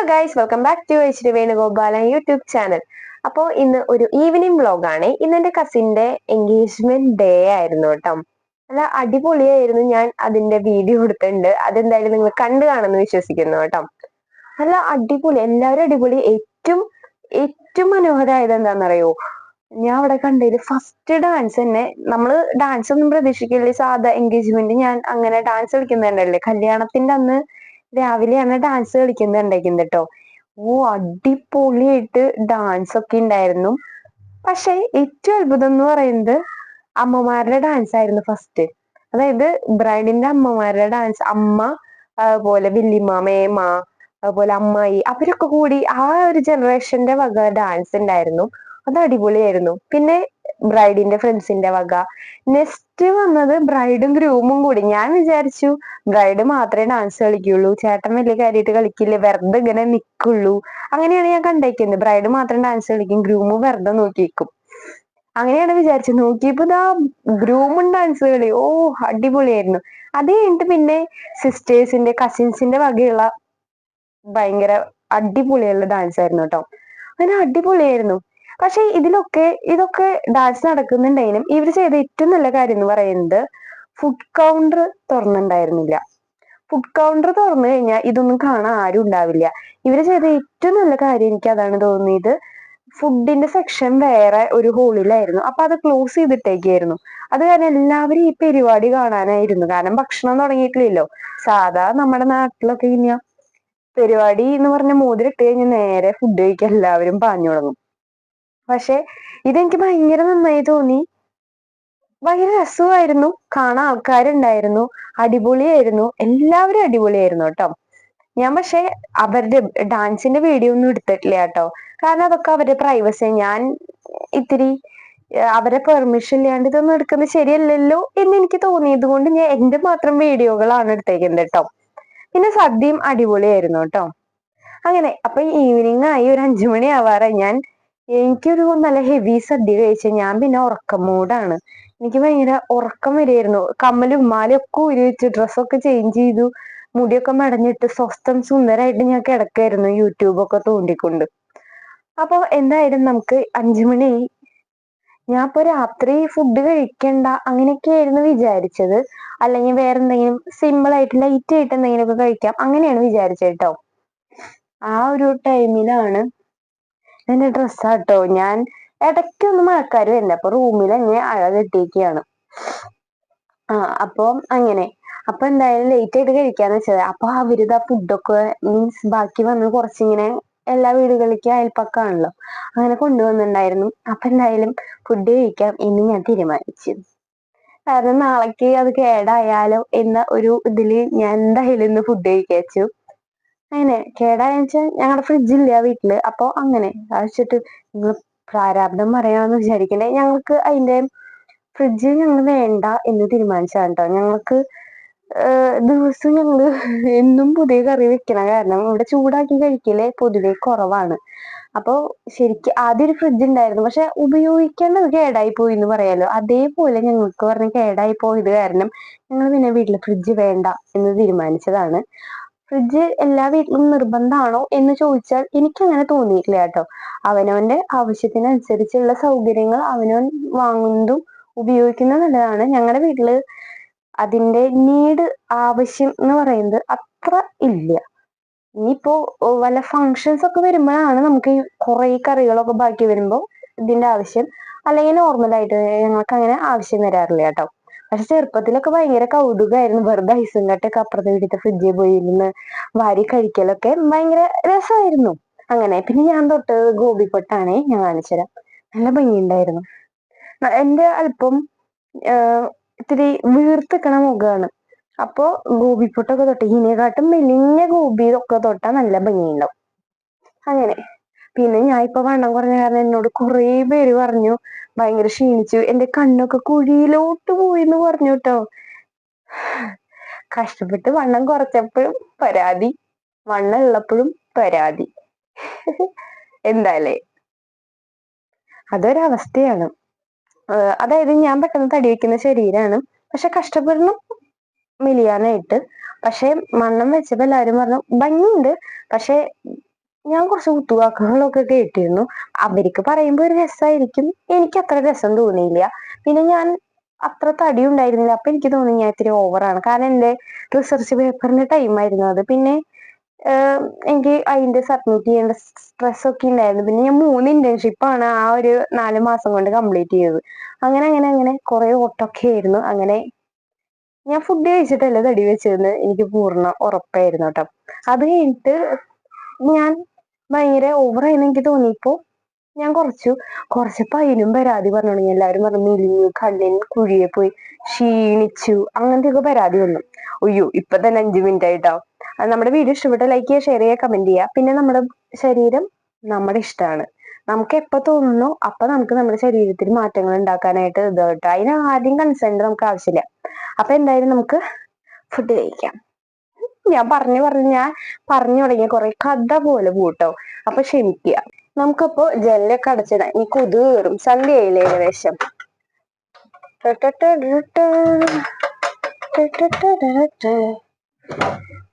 Hello guys welcome back to H Venugopalan YouTube channel അപ്പോൾ ഇന്ന് ഒരു ഈവനിങ് വ്ലോഗാണ് ഇന്ന് എന്റെ കസിന്റെ എൻഗേജ്മെന്റ് ഡേ ആയിരുന്നു കേട്ടോ. നല്ല അടിപൊളിയായിരുന്നു. ഞാൻ അതിന്റെ വീഡിയോ എടുത്തിട്ടുണ്ട്. അതെന്തായാലും നിങ്ങൾ കണ്ടു കാണുമെന്ന് വിശ്വസിക്കുന്നു കേട്ടോ. നല്ല അടിപൊളി എല്ലാവരും അടിപൊളി. ഏറ്റവും ഏറ്റവും മനോഹരമായത് എന്താണെന്നറിയോ? ഞാൻ അവിടെ കണ്ടതിൽ ഫസ്റ്റ് ഡാൻസ് തന്നെ. നമ്മൾ ഡാൻസ് ഒന്നും പ്രതീക്ഷിക്കില്ല. സാധാ എൻഗേജ്മെന്റ് ഞാൻ അങ്ങനെ ഡാൻസ് കളിക്കുന്നതല്ലേ? കല്യാണത്തിന്റെ അന്ന് രാവിലെയാണ് ഡാൻസ് കളിക്കുന്നുണ്ടായിരിക്കുന്നത് കേട്ടോ ഓ അടിപൊളിയായിട്ട് ഡാൻസ് ഒക്കെ ഉണ്ടായിരുന്നു. പക്ഷെ ഏറ്റവും അത്ഭുതം എന്ന് പറയുന്നത് അമ്മമാരുടെ ഡാൻസ് ആയിരുന്നു ഫസ്റ്റ് അതായത് ബ്രൈഡിന്റെ അമ്മമാരുടെ ഡാൻസ് അമ്മ അതുപോലെ വല്യമ്മ മേമ അതുപോലെ അമ്മായി അവരൊക്കെ കൂടി ആ ഒരു ജനറേഷന്റെ വക ഡാൻസ് ഉണ്ടായിരുന്നു. അത് അടിപൊളിയായിരുന്നു. പിന്നെ ബ്രൈഡിന്റെ ഫ്രണ്ട്സിന്റെ വക. നെക്സ്റ്റ് വന്നത് ബ്രൈഡും ഗ്രൂമും കൂടി. ഞാൻ വിചാരിച്ചു ബ്രൈഡ് മാത്രമേ ഡാൻസ് കളിക്കുള്ളൂ. ചേട്ടൻ വലിയ കാര്യമായിട്ട് കളിക്കില്ല? വെറുതെ ഇങ്ങനെ നിക്കുള്ളൂ. അങ്ങനെയാണ് ഞാൻ കണ്ടേക്കുന്നത്. ബ്രൈഡ് മാത്രം ഡാൻസ് കളിക്കും ഗ്രൂമും വെറുതെ നോക്കിയിരിക്കും അങ്ങനെയാണ് വിചാരിച്ചത്. നോക്കിയപ്പോ ഇതാ ഗ്രൂമും ഡാൻസ് കളി. ഓ അടിപൊളിയായിരുന്നു. അത് കഴിഞ്ഞിട്ട് പിന്നെ സിസ്റ്റേഴ്സിന്റെ കസിൻസിന്റെ വകയുള്ള ഭയങ്കര അടിപൊളിയുള്ള ഡാൻസ് ആയിരുന്നു കേട്ടോ. അങ്ങനെ അടിപൊളിയായിരുന്നു. പക്ഷെ ഇതിലൊക്കെ ഇതൊക്കെ ഡാൻസ് നടക്കുന്നുണ്ടെങ്കിലും ഇവർ ചെയ്ത ഏറ്റവും നല്ല കാര്യം എന്ന് പറയുന്നത് ഫുഡ് കൗണ്ടർ തുറന്നിട്ടുണ്ടായിരുന്നില്ല. ഫുഡ് കൗണ്ടർ തുറന്നു കഴിഞ്ഞാൽ ഇതൊന്നും കാണാൻ ആരും ഉണ്ടാവില്ല. ഇവർ ചെയ്ത ഏറ്റവും നല്ല കാര്യം എനിക്ക് അതാണ് തോന്നിയത്. ഫുഡിന്റെ സെക്ഷൻ വേറെ ഒരു ഹോളിലായിരുന്നു അപ്പൊ അത് ക്ലോസ് ചെയ്തിട്ടേക്കായിരുന്നു. അത് കാരണം എല്ലാവരും ഈ പരിപാടി കാണാനായിരുന്നു. കാരണം ഭക്ഷണം തുടങ്ങിയിട്ടില്ലല്ലോ. സാധാ നമ്മുടെ നാട്ടിലൊക്കെ ഇനി പരിപാടി എന്ന് പറഞ്ഞ മോതിരിട്ട് കഴിഞ്ഞാൽ നേരെ ഫുഡ് കഴിക്കാൻ എല്ലാവരും പാഞ്ഞു തുടങ്ങും പക്ഷെ ഇതെനിക്ക് ഭയങ്കര നന്നായി തോന്നി. ഭയങ്കര രസമായിരുന്നു. കാണാൻ ആൾക്കാരുണ്ടായിരുന്നു. അടിപൊളിയായിരുന്നു. എല്ലാവരും അടിപൊളിയായിരുന്നു കേട്ടോ. ഞാൻ പക്ഷെ അവരുടെ ഡാൻസിന്റെ വീഡിയോ ഒന്നും എടുത്തിട്ടില്ല കേട്ടോ. കാരണം അതൊക്കെ അവരുടെ പ്രൈവസി ഞാൻ ഇത്തിരി അവരെ പെർമിഷൻ ഇല്ലാണ്ട് ഇതൊന്നും എടുക്കുന്നത് ശരിയല്ലല്ലോ എന്ന് എനിക്ക് തോന്നിയത് കൊണ്ട് ഞാൻ എന്റെ മാത്രം വീഡിയോകളാണ് എടുത്തേക്കുന്നത് കേട്ടോ. പിന്നെ സദ്യയും അടിപൊളിയായിരുന്നു കേട്ടോ. അങ്ങനെ അപ്പൊ ഈവനിങ് ആയി. ഒരു അഞ്ചു മണി ആവാറായി ഞാൻ എനിക്കൊരു നല്ല ഹെവി സദ്യ കഴിച്ച ഞാൻ പിന്നെ ഉറക്കം മൂടാണ്. എനിക്ക് ഭയങ്കര ഉറക്കം വരികയായിരുന്നു. കമ്മലും മാലയും ഒക്കെ ഊരി വെച്ച് ഡ്രസ്സൊക്കെ ചേഞ്ച് ചെയ്തു. മുടിയൊക്കെ മടഞ്ഞിട്ട് സ്വസ്ഥം സുന്ദരായിട്ട് ഞാൻ കിടക്കായിരുന്നു യൂട്യൂബൊക്കെ തോണ്ടിക്കൊണ്ട്. അപ്പൊ എന്തായാലും നമുക്ക് അഞ്ചു മണി ഞാൻ ഇപ്പൊ രാത്രി ഫുഡ് കഴിക്കണ്ട അങ്ങനെയൊക്കെയായിരുന്നു വിചാരിച്ചത്. അല്ലെങ്കിൽ വേറെ എന്തെങ്കിലും സിമ്പിൾ ആയിട്ട് ലൈറ്റ് ആയിട്ട് എന്തെങ്കിലുമൊക്കെ കഴിക്കാം. അങ്ങനെയാണ് വിചാരിച്ചത് കേട്ടോ. ആ ഒരു ടൈമിലാണ് എന്റെ ഡ്രസ്സാട്ടോ ഞാൻ ഇടയ്ക്കൊന്ന് മഴക്കാര് വരുന്നുണ്ട് അപ്പൊ റൂമിൽ തന്നെ അഴ കെട്ടിയിരിക്കുകയാണ് ആ അപ്പം അങ്ങനെ. അപ്പൊ എന്തായാലും ലേറ്റ് ആയിട്ട് കഴിക്കാന്ന് വെച്ചത്. അപ്പൊ അവരിത് ആ ഫുഡൊക്കെ മീൻസ് ബാക്കി വന്ന് കുറച്ചിങ്ങനെ എല്ലാ വീടുകളിലേക്കും അയൽപ്പക്കാണല്ലോ അങ്ങനെ കൊണ്ടുവന്നിട്ടുണ്ടായിരുന്നു. അപ്പൊ എന്തായാലും ഫുഡ് കഴിക്കാം എന്ന് ഞാൻ തീരുമാനിച്ചു. കാരണം നാളേക്ക് അത് കേടായാലോ എന്ന ഒരു ഇതിൽ ഞാൻ എന്തായാലും ഇന്ന് ഫുഡ് കഴിക്കച്ചു അങ്ങനെ കേടായെന്ന് വെച്ചാൽ ഞങ്ങളുടെ ഫ്രിഡ്ജില്ല വീട്ടിൽ. അപ്പൊ അങ്ങനെ വെച്ചിട്ട് നിങ്ങൾ പ്രാരാബ്ദം പറയാമെന്ന് വിചാരിക്കണ്ടേ. ഞങ്ങൾക്ക് അതിന്റെ ഫ്രിഡ്ജ് ഞങ്ങൾ വേണ്ട എന്ന് തീരുമാനിച്ചതാണ് കേട്ടോ ഞങ്ങൾക്ക് ദിവസം ഞങ്ങൾ എന്നും പുതിയ കറി വെക്കണ. കാരണം ഇവിടെ ചൂടാക്കി കഴിക്കൽ പൊതുവെ കുറവാണ്. അപ്പൊ ശരിക്കും ആദ്യം ഒരു ഫ്രിഡ്ജ് ഉണ്ടായിരുന്നു പക്ഷെ ഉപയോഗിക്കേണ്ടത് കേടായി പോയി എന്ന് പറയാലോ. അതേപോലെ ഞങ്ങൾക്ക് പറഞ്ഞ കേടായി പോയത് കാരണം ഞങ്ങൾ പിന്നെ വീട്ടിൽ ഫ്രിഡ്ജ് വേണ്ട എന്ന് തീരുമാനിച്ചതാണ്. ഫ്രിഡ്ജ് എല്ലാ വീട്ടിലും നിർബന്ധമാണോ എന്ന് ചോദിച്ചാൽ എനിക്ക് അങ്ങനെ തോന്നിയിട്ടില്ല കേട്ടോ. അവനവന്റെ ആവശ്യത്തിനനുസരിച്ചുള്ള സൗകര്യങ്ങൾ അവനവൻ വാങ്ങുന്നതും ഉപയോഗിക്കുന്നത് നല്ലതാണ്. ഞങ്ങളുടെ വീട്ടിൽ അതിന്റെ നീഡ് ആവശ്യം എന്ന് പറയുന്നത് അത്ര ഇല്ല. ഇനിയിപ്പോ വല്ല ഫങ്ഷൻസ് ഒക്കെ വരുമ്പോഴാണ് നമുക്ക് ഈ കുറെ കറികളൊക്കെ ബാക്കി വരുമ്പോൾ ഇതിന്റെ ആവശ്യം അല്ലെങ്കിൽ നോർമലായിട്ട് ഞങ്ങൾക്ക് അങ്ങനെ ആവശ്യം വരാറില്ല കേട്ടോ. പക്ഷെ ചെറുപ്പത്തിലൊക്കെ ഭയങ്കര കൗതുകമായിരുന്നു വെറുതെ ഐസും കട്ടൊക്കെ അപ്പുറത്തെ വീട്ടിലത്തെ ഫ്രിഡ്ജിൽ പോയി ഇരുന്ന് വാരി കഴിക്കലൊക്കെ ഭയങ്കര രസമായിരുന്നു. അങ്ങനെ പിന്നെ ഞാൻ തൊട്ട് ഗോപിപ്പൊട്ടാണേ ഞാൻ കാണിച്ചുതരാം നല്ല ഭംഗിയുണ്ടായിരുന്നു. എന്റെ അല്പം ഇത്തിരി വീർത്തിക്കണ മുഖമാണ്. അപ്പോ ഗോപിപ്പൊട്ടൊക്കെ തൊട്ട് ഇതിനെക്കാട്ടും മെലിഞ്ഞ ഗോപി ഒക്കെ തൊട്ടാ നല്ല ഭംഗിയുണ്ടാവും. അങ്ങനെ. പിന്നെ ഞാൻ ഇപ്പൊ വണ്ണം കുറഞ്ഞ കാരണം എന്നോട് കുറെ പേര് പറഞ്ഞു. ഭയങ്കര ക്ഷീണിച്ചു. എന്റെ കണ്ണൊക്കെ കുഴിയിലോട്ട് പോയി എന്ന് പറഞ്ഞു കേട്ടോ കഷ്ടപ്പെട്ട് വണ്ണം കുറച്ചപ്പോഴും പരാതി. വണ്ണം ഉള്ളപ്പോഴും പരാതി. എന്തായാലേ. അതൊരവസ്ഥയാണ്. അതായത് ഞാൻ പെട്ടെന്ന് തടി വെക്കുന്ന ശരീരമാണ് പക്ഷെ കഷ്ടപ്പെടണം മെലിയാനായിട്ട് പക്ഷെ മണ്ണം വെച്ചപ്പോ എല്ലാവരും പറഞ്ഞു ഭംഗിയുണ്ട്. പക്ഷെ ഞാൻ കുറച്ച് കുത്തുവാക്കുകളൊക്കെ കേട്ടിരുന്നു. അവർക്ക് പറയുമ്പോൾ ഒരു രസമായിരിക്കും എനിക്ക് അത്ര രസം തോന്നിയില്ല. പിന്നെ ഞാൻ അത്ര തടി ഉണ്ടായിരുന്നില്ല. അപ്പൊ എനിക്ക് തോന്നി ഞാൻ ഇത്തിരി ഓവറാണ് കാരണം എന്റെ റിസർച്ച് പേപ്പറിന്റെ ടൈം ആയിരുന്നു അത്. പിന്നെ എനിക്ക് അതിന്റെ സബ്മിറ്റ് ചെയ്യേണ്ട സ്ട്രെസ് ഒക്കെ ഉണ്ടായിരുന്നു. പിന്നെ ഞാൻ മൂന്ന് ഇന്റേൺഷിപ്പ് ആണ് ആ ഒരു നാല് മാസം കൊണ്ട് കംപ്ലീറ്റ് ചെയ്തത്. അങ്ങനെ അങ്ങനെ അങ്ങനെ കുറെ ഓട്ടൊക്കെ ആയിരുന്നു. അങ്ങനെ ഞാൻ ഫുഡ് കഴിച്ചിട്ടല്ല തടി വെച്ചതെന്ന് എനിക്ക് പൂർണ ഉറപ്പായിരുന്നു കേട്ടോ. അത് കഴിഞ്ഞിട്ട് ഞാൻ ഭയങ്കര ഓവറായിന്ന് എനിക്ക് തോന്നിയപ്പോ ഞാൻ കുറച്ചു കുറച്ചപ്പോ അതിനും പരാതി പറഞ്ഞു എല്ലാവരും പറഞ്ഞു മെലിഞ്ഞു കണ്ണിന് കുഴിയെ പോയി ക്ഷീണിച്ചു അങ്ങനത്തെയൊക്കെ പരാതി വന്നു. അയ്യോ ഇപ്പൊ തന്നെ അഞ്ചു മിനിറ്റ് ആയിട്ടോ. നമ്മുടെ വീഡിയോ ഇഷ്ടപ്പെട്ട ലൈക്ക് ചെയ്യുക ഷെയർ ചെയ്യുക കമന്റ് ചെയ്യുക പിന്നെ നമ്മുടെ ശരീരം നമ്മുടെ ഇഷ്ടമാണ് നമുക്ക് എപ്പോ തോന്നുന്നു അപ്പൊ നമുക്ക് നമ്മുടെ ശരീരത്തിൽ മാറ്റങ്ങൾ ഉണ്ടാക്കാനായിട്ട് ഇത് കേട്ടോ. അതിന് ആദ്യം കൺസേൺ നമുക്ക് ആവശ്യമില്ല. അപ്പൊ എന്തായാലും നമുക്ക് ഫുഡ് കഴിക്കാം. ഞാൻ പറഞ്ഞു പറഞ്ഞു ഞാൻ പറഞ്ഞു തുടങ്ങിയ കുറെ കഥ പോലെ കൂട്ടോ. അപ്പൊ ക്ഷമിക്കുക നമുക്കപ്പോ ജനലൊക്കെ അടച്ചിടാം. ഇനി കൊതു കയറും. സന്ധ്യയായില്ലേ ഏകദേശം?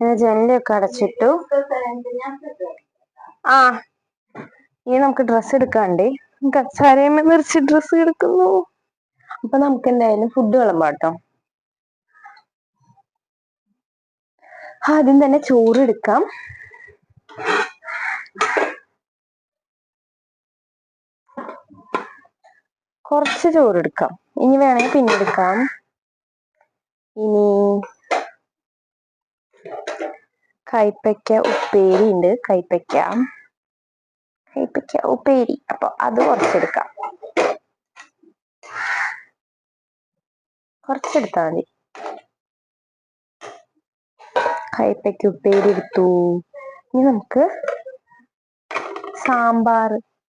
ഞാൻ ജനലൊക്കെ അടച്ചിട്ടു. ആ. ഇനി നമുക്ക് ഡ്രസ്സ് നമുക്ക് കച്ചാരയമ്മ നിറച്ച് ഡ്രസ്സ് എടുക്കുന്നു. അപ്പൊ നമുക്ക് എന്തായാലും ഫുഡ് വിളമ്പാട്ടോ ആദ്യം തന്നെ ചോറ് എടുക്കാം. കുറച്ച് ചോറ് എടുക്കാം. ഇനി വേണമെങ്കിൽ പിന്നെ എടുക്കാം. ഇനി കൈപ്പയ്ക്ക ഉപ്പേരി ഉണ്ട്. കൈപ്പയ്ക്ക. കൈപ്പയ്ക്ക ഉപ്പേരി. അപ്പൊ അത് കുറച്ചെടുക്കാം. കുറച്ചെടുത്താൽ മതി. കൈപ്പയ്ക്ക ഉപ്പേരി എടുത്തു. ഇനി നമുക്ക് സാമ്പാർ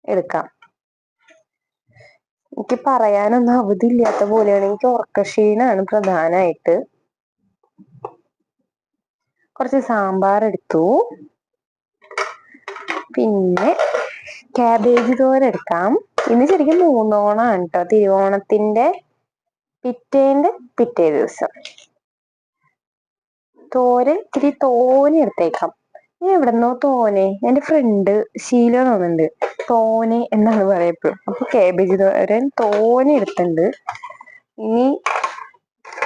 എടുക്കാം. എനിക്ക് പറയാനൊന്നും അവധി ഇല്ലാത്ത പോലെയാണ്. എനിക്ക് ഉറക്കക്ഷീണാണ് പ്രധാനമായിട്ട് കുറച്ച് സാമ്പാർ എടുത്തു. പിന്നെ ക്യാബേജ് തോരൻ എടുക്കാം. ഇന്ന് ശരിക്കും മൂന്നോണാണ് കേട്ടോ തിരുവോണത്തിന്റെ പിറ്റേന്റെ പിറ്റേ ദിവസം. തോരൻ ഇത്തിരി തോനെ എടുത്തേക്കാം. ഞാൻ എവിടെന്നോ തോനെ എന്റെ ഫ്രണ്ട് ശീല തോന്നുന്നുണ്ട് തോനെ എന്നാണ് പറയപ്പോഴും അപ്പൊ കാബേജ് തോരൻ തോനെ എടുത്തിട്ടുണ്ട്. ഇനി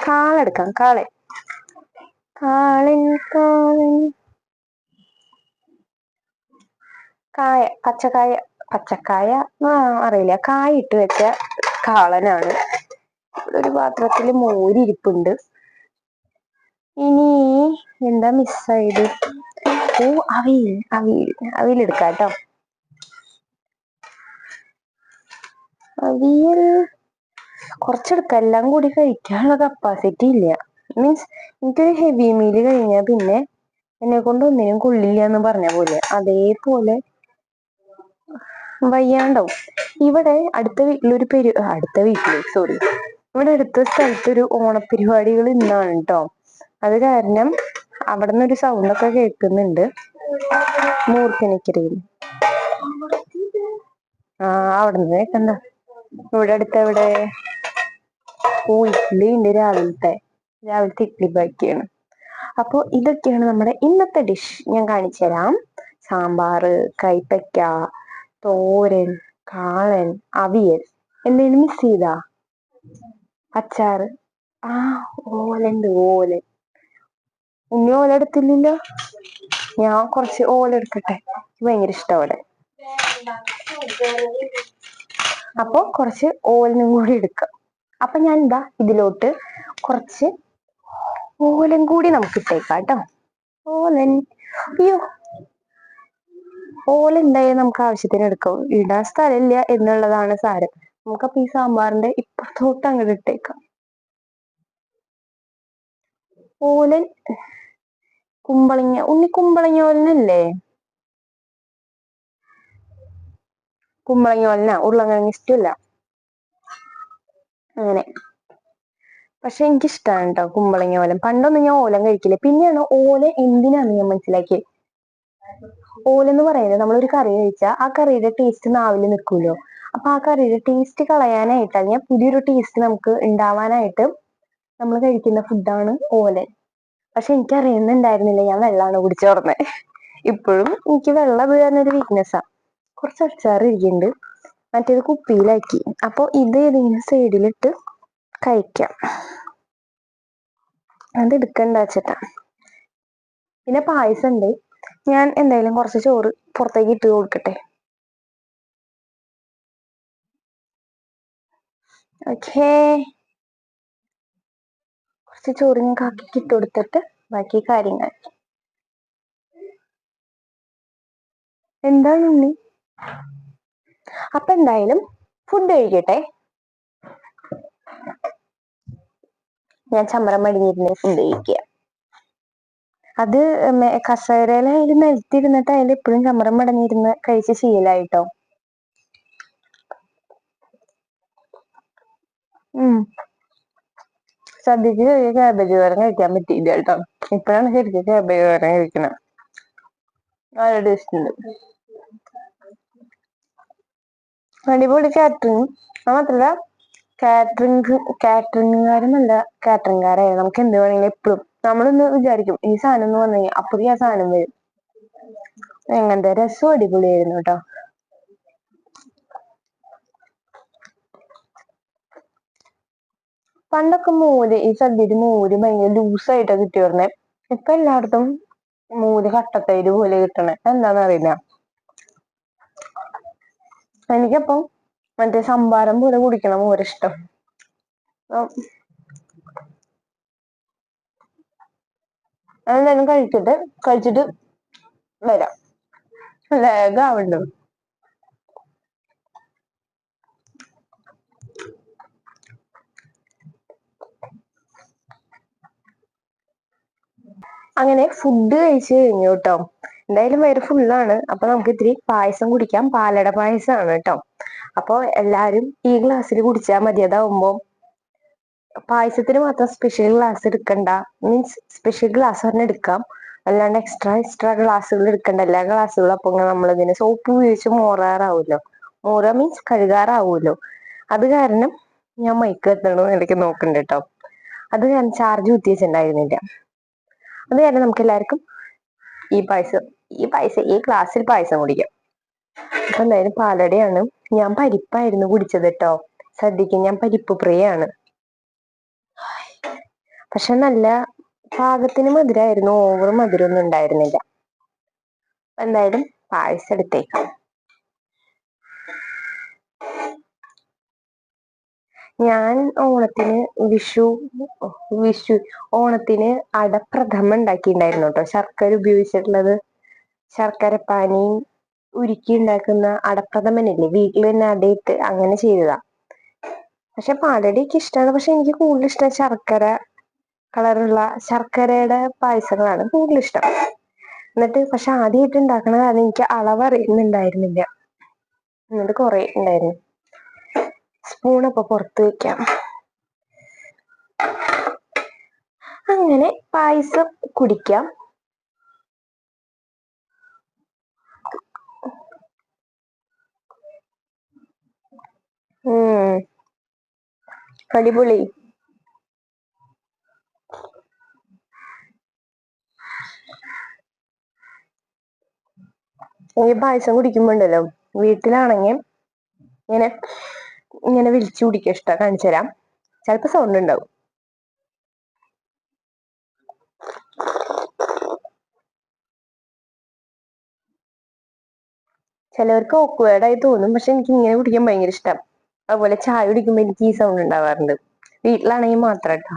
കാളെടുക്കാം കാളെ. കാളൻ കാളൻ. കായ പച്ചക്കായ പച്ചക്കായ അറിയില്ല. കായ ഇട്ട് വെച്ച കാളനാണ്. ഒരു പാത്രത്തിൽ മോരിരിപ്പുണ്ട് ഇനി എന്താ മിസ്സായത് ഓ അവിൽ അവിൽ അവിൽ എടുക്കാം കേട്ടോ അവിയൽ കുറച്ചെടുക്കാം. എല്ലാം കൂടി കഴിക്കാനുള്ള കപ്പാസിറ്റി ഇല്ല. മീൻസ് എനിക്കൊരു ഹെവി മീൽ കഴിഞ്ഞാൽ പിന്നെ എന്നെ കൊണ്ട് ഒന്നിനും കൊള്ളില്ല എന്ന് പറഞ്ഞ പോലെ. അതേപോലെ വയ്യാണ്ടാവും. ഇവിടെ അടുത്ത വീട്ടിലൊരു പെരു അടുത്ത വീട്ടിൽ സോറി ഇവിടെ അടുത്ത സ്ഥലത്തൊരു ഓണപരിപാടികൾ ഇന്നാണ് കേട്ടോ അത് കാരണം അവിടെ നിന്നൊരു സൗണ്ട് ഒക്കെ കേൾക്കുന്നുണ്ട്. മൂർഖനിക്കരയിൽ. ആ അവിടെ നിന്ന് കേൾക്കണ്ട. ഇവിടെ അടുത്ത് എവിടെ ഓ ഇഡ്ഡലി ഉണ്ട് രാവിലത്തെ. രാവിലത്തെ ഇഡ്ഡലി ബാക്കിയാണ്. അപ്പോൾ ഇതൊക്കെയാണ് നമ്മുടെ ഇന്നത്തെ ഡിഷ് ഞാൻ കാണിച്ചു തരാം. സാമ്പാർ കൈപ്പയ്ക്ക തോരൻ കാളൻ അവിയൽ. എന്തെങ്കിലും മിസ് ചെയ്താ? അച്ചാറ്. ആ ഓലുണ്ട് ഓലൻ. ഉണ്ണി ഓല ഞാൻ കുറച്ച് ഓല എടുക്കട്ടെ. ഭയങ്കര ഇഷ്ടം ഓല. അപ്പൊ കുറച്ച് ഓലനും കൂടി എടുക്കാം. അപ്പൊ ഞാൻ എന്താ ഇതിലോട്ട് കുറച്ച് ഓലൻ കൂടി നമുക്ക് ഇട്ടേക്കാം കേട്ടോ. ഓലൻ. അയ്യോ. ഓല എന്തായാലും നമുക്ക് ആവശ്യത്തിന് എടുക്കാം. ഇടാൻ സ്ഥലമില്ല എന്നുള്ളതാണ് സാരം. നമുക്കപ്പൊ ഈ സാമ്പാറിന്റെ ഇപ്പുറത്തോട്ട് അങ്ങോട്ട് ഇട്ടേക്കാം. ഓലൻ. കുമ്പളങ്ങ ഉണ്ണി കുമ്പളങ്ങ ഓലനല്ലേ കുമ്പളങ്ങ ഓലന ഉരുളങ്ങ ഇഷ്ടമല്ല അങ്ങനെ. പക്ഷെ എനിക്ക് ഇഷ്ടമാണ് കേട്ടോ കുമ്പളങ്ങ ഓലൻ പണ്ടൊന്നും ഞാൻ ഓലൻ കഴിക്കില്ല. പിന്നെയാണ് ഓല എന്തിനാന്ന് ഞാൻ മനസ്സിലാക്കിയത് ഓലെന്ന് പറയുന്നത് നമ്മളൊരു കറി കഴിച്ചാൽ ആ കറിയുടെ ടേസ്റ്റ് നാവിൽ നിൽക്കുമല്ലോ അപ്പൊ ആ കറിയുടെ ടേസ്റ്റ് കളയാനായിട്ട് അല്ലെങ്കിൽ പുതിയൊരു ടേസ്റ്റ് നമുക്ക് ഉണ്ടാവാനായിട്ട് നമ്മൾ കഴിക്കുന്ന ഫുഡാണ് ഓലൻ. പക്ഷെ എനിക്ക് അറിയുന്നുണ്ടായിരുന്നില്ല ഞാൻ വെള്ളമാണ് കുടിച്ചു തുറന്നത് ഇപ്പോഴും എനിക്ക് വെള്ളം വീഴാനൊരു വീക്ക്നെസ്സാ കുറച്ച് അച്ചാർ ഇരിക്കുന്നുണ്ട് മറ്റേത് കുപ്പിയിലാക്കി. അപ്പോൾ ഇത് ഏതെങ്കിലും സൈഡിലിട്ട് കഴിക്കാം. അത് എടുക്കണ്ട വെച്ചിട്ടാ പിന്നെ പായസം ഉണ്ട് ഞാൻ എന്തായാലും കുറച്ച് ചോറ് പുറത്തേക്ക് ഇട്ട് കൊടുക്കട്ടെ. ഓക്കേ കുറച്ച് ചോറ് കാക്കിക്ക് കൊടുത്തിട്ട് ബാക്കി കാര്യങ്ങൾ. എന്താണ് ഉണ്ണി? അപ്പൊ എന്തായാലും ഫുഡ് കഴിക്കട്ടെ. ഞാൻ ചമ്മറം മടിഞ്ഞിരുന്ന് ഫുഡ് കഴിക്കുക അത് കസേരയിലായാലും നിലത്തിരുന്നിട്ട് അതിൽ എപ്പോഴും ചമ്മറം മടഞ്ഞിരുന്ന് കഴിച്ച് ശീലായിട്ടോ? ഉം. സദ്യക്ക് ചെറിയ ക്യാബേജ് തോരൻ കഴിക്കാൻ പറ്റിയില്ല കേട്ടോ. ഇപ്പോഴാണ് ശരിക്കും ക്യാബേജ് തോരൻ കഴിക്കണം. നല്ല ടേസ്റ്റ് ഉണ്ട് അടിപൊളി കാറ്ററിംഗ് അത് മാത്രല്ല കാറ്ററിംഗ് കാറ്ററിംഗുകാരും നല്ല കാറ്ററിംഗുകാരായി നമുക്ക് എന്ത് വേണമെങ്കിലും എപ്പോഴും നമ്മളൊന്ന് വിചാരിക്കും ഈ സാധനം എന്ന് പറഞ്ഞു കഴിഞ്ഞാൽ അപ്പഴേ ആ സാധനം വരും. എങ്ങനത്തെ രസം അടിപൊളിയായിരുന്നു കേട്ടോ. പണ്ടൊക്കെ മോര് ഈ സദ്യയിൽ മോര് ഭയങ്കര ലൂസായിട്ടാ കിട്ടി വരുന്നേ ഇപ്പൊ എല്ലായിടത്തും മോര് കട്ടത്തൈര് പോലെ കിട്ടണേ. എന്താന്നറിയില്ല എനിക്കപ്പം മറ്റേ സംഭാരം പോലെ കുടിക്കണം മോര് ഇഷ്ടം ഉം. അതെന്തായാലും കഴിച്ചിട്ട് കഴിച്ചിട്ട് വരാം. ലേഖാവുണ്ട് അങ്ങനെ ഫുഡ് കഴിച്ചു കഴിഞ്ഞു കേട്ടോ. എന്തായാലും വയറ് ഫുള്ളാണ് അപ്പൊ നമുക്ക് ഇത്തിരി പായസം കുടിക്കാം. പാലട പായസമാണ് കേട്ടോ. അപ്പൊ എല്ലാരും ഈ ഗ്ലാസ്സിൽ കുടിച്ചാൽ മതി. അതാവുമ്പോ പായസത്തിന് മാത്രം സ്പെഷ്യൽ ഗ്ലാസ് എടുക്കണ്ട. മീൻസ് സ്പെഷ്യൽ ഗ്ലാസ് തന്നെ എടുക്കാം. അല്ലാണ്ട് എക്സ്ട്രാ എക്സ്ട്രാ ഗ്ലാസ്സുകൾ എടുക്കണ്ട. എല്ലാ ഗ്ലാസ്സുകളും അപ്പൊ നമ്മളിതിന് സോപ്പ് ഉപയോഗിച്ച് മോറാറാവുമല്ലോ മോറ മീൻസ് കഴുകാറാവുമല്ലോ അത് കാരണം ഞാൻ മൈക്ക് എത്തണോ ഇടയ്ക്ക് നോക്കണ്ട കേട്ടോ. അത് ഞാൻ ചാർജ് കുത്തി വെച്ചിട്ടുണ്ടായിരുന്നില്ല അത് നമുക്ക് എല്ലാവർക്കും ഈ പായസം ഈ പായസം ഈ ക്ലാസ്സിൽ പായസം കുടിക്കാം. അപ്പൊ എന്തായാലും പാലടയാണ്. ഞാൻ പരിപ്പായിരുന്നു കുടിച്ചത് കേട്ടോ സദ്യക്ക് ഞാൻ പരിപ്പ് പ്രിയാണ്. പക്ഷെ നല്ല പാകത്തിന് മധുരമായിരുന്നു ഓവർ മധുരമൊന്നും ഉണ്ടായിരുന്നില്ല. എന്തായാലും പായസം എടുത്തേക്കാം. ഞാൻ ഓണത്തിന് വിഷു വിഷു ഓണത്തിന് അടപ്രഥമ ഉണ്ടാക്കിയിട്ടുണ്ടായിരുന്നു കേട്ടോ. ശർക്കര ഉപയോഗിച്ചിട്ടുള്ളത് ശർക്കര പാനിയും ഉരുക്കി ഉണ്ടാക്കുന്ന അടപ്രഥമനില്ലേ വീട്ടിൽ തന്നെ അടയിട്ട് അങ്ങനെ ചെയ്തതാ. പക്ഷെ പാലടയൊക്കെ ഇഷ്ടമാണ് പക്ഷെ എനിക്ക് കൂടുതൽ ഇഷ്ടം ശർക്കര കളറുള്ള ശർക്കരയുടെ പായസങ്ങളാണ് കൂടുതൽ ഇഷ്ടം. എന്നിട്ട് പക്ഷെ ആദ്യമായിട്ട് ഉണ്ടാക്കണ കാരണം എനിക്ക് അളവ് അറിയുന്നുണ്ടായിരുന്നില്ല. എന്നിട്ട് കുറെ ഉണ്ടായിരുന്നു. അപ്പൊ പുറത്ത് വെക്കാം. അങ്ങനെ പായസം കുടിക്കാം. അടിപൊളി. ഈ പായസം കുടിക്കുമ്പോണ്ടല്ലോ വീട്ടിലാണെങ്കിൽ ഇങ്ങനെ ഇങ്ങനെ വിളിച്ചു കുടിക്കുക ഇഷ്ടം. കാണിച്ചു തരാം. ചിലപ്പോ സൗണ്ട് ഉണ്ടാവും ചിലവർക്ക് ഓക്വേർഡായി തോന്നും. പക്ഷെ എനിക്ക് ഇങ്ങനെ കുടിക്കാൻ ഭയങ്കര ഇഷ്ടം. അതുപോലെ ചായ കുടിക്കുമ്പോ എനിക്ക് ഈ സൗണ്ട് ഉണ്ടാവാറുണ്ട് വീട്ടിലാണെങ്കിൽ മാത്രം കേട്ടോ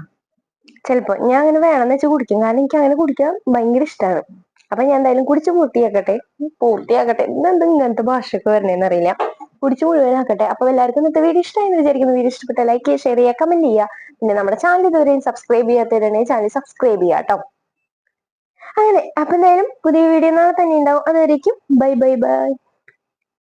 ചിലപ്പോ ഞാൻ അങ്ങനെ വേണമെന്ന് വെച്ചാൽ കുടിക്കും. കാരണം എനിക്ക് അങ്ങനെ കുടിക്കാൻ ഭയങ്കര ഇഷ്ടമാണ് അപ്പൊ ഞാൻ എന്തായാലും കുടിച്ച് പൂർത്തിയാക്കട്ടെ. പൂർത്തിയാക്കട്ടെ. എന്താ ഇങ്ങനത്തെ ഭാഷയൊക്കെ വരണേന്ന് അറിയില്ല. കുടിച്ച് മുഴുവനാക്കട്ടെ. അപ്പൊ എല്ലാവർക്കും ഇന്നത്തെ വീഡിയോ ഇഷ്ടമായി എന്ന് വിചാരിക്കുന്നു. വീഡിയോ ഇഷ്ടപ്പെട്ട ലൈക്ക് ചെയ്യുക ഷെയർ ചെയ്യുക കമന്റ് ചെയ്യുക. പിന്നെ നമ്മുടെ ചാനൽ ഇതുവരെയും സബ്സ്ക്രൈബ് ചെയ്യാത്തവരുണ്ടെങ്കിൽ ചാനൽ സബ്സ്ക്രൈബ് ചെയ്യുക കേട്ടോ. അങ്ങനെ അപ്പൊ എന്തായാലും പുതിയ വീഡിയോ നാളെ തന്നെ ഉണ്ടാവും. അതുവരേക്കും ബൈ ബൈ ബൈ